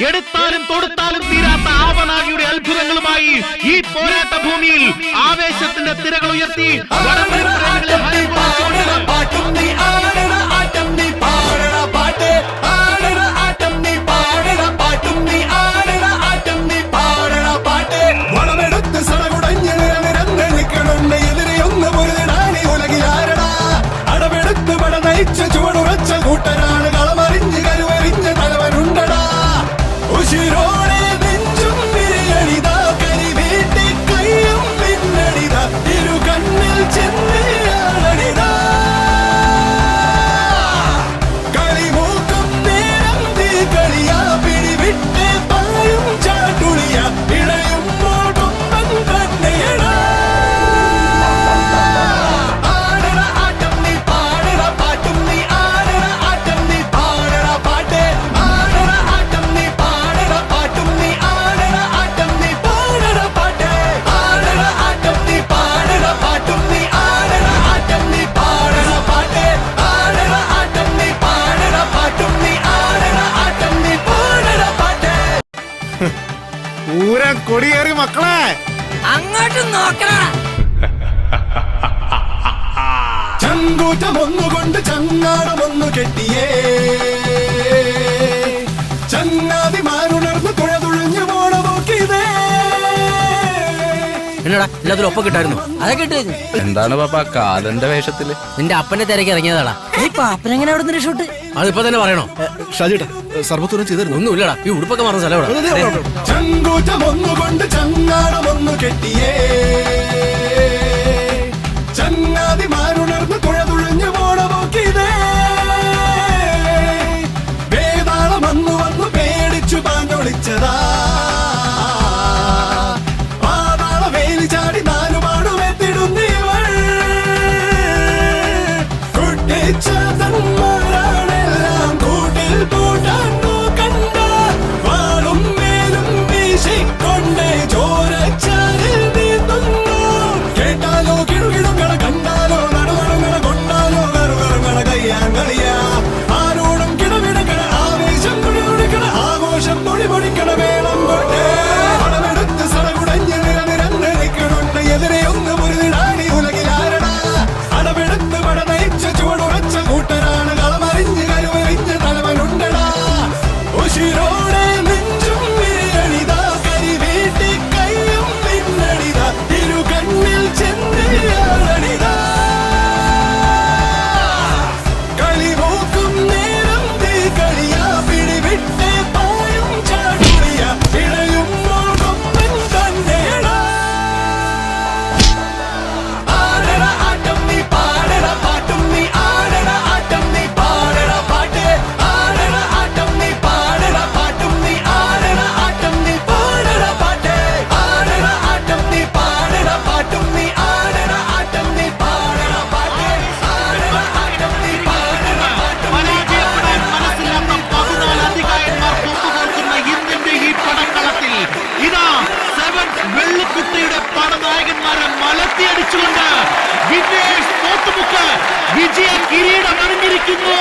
എടുത്താലും തൊടുത്താലും തീരാത്ത ആവനാഴിയുടെ അത്ഭുതങ്ങളുമായി ഈ പോരാട്ട ഭൂമിയിൽ ആവേശത്തിന്റെ തിരകൾ ഉയർത്തി ചുവടുറച്ച കൂട്ടരാണ് പൂരം കൊടിയേറി മക്കളെ. അങ്ങോട്ടും നോക്കണ. ചങ്കൂറ്റമൊന്നുകൊണ്ട് ചങ്ങാടമൊന്നു കെട്ടിയേ. എങ്ങനെയാടാ എല്ലാത്തിലും ഒപ്പം കിട്ടായിരുന്നു. അതൊക്കെ ഇട്ട് എന്താണ് പാപ്പ കാലന്റെ വേഷത്തിൽ? നിന്റെ അപ്പന്റെ തിരക്ക് ഇറങ്ങിയതാടാ. പാപ്പനെങ്ങനെ അവിടെ നിന്ന് ഷൂട്ട്? അതിപ്പോ തന്നെ പറയണോ? ഷാജിട്ടാ സർവത്തൂരം ചെയ്തിരുന്നു? ഒന്നുമില്ലടാ ഈ ഉടുപ്പൊക്കെ മറന്ന സ്ഥലം ഇവിടെ ചങ്കൂറ്റമൊന്നു കൊണ്ട് ചങ്ങാടമൊന്നു കെട്ടി. വിജയ കിരീടം അണിഞ്ഞിരിക്കുന്നു.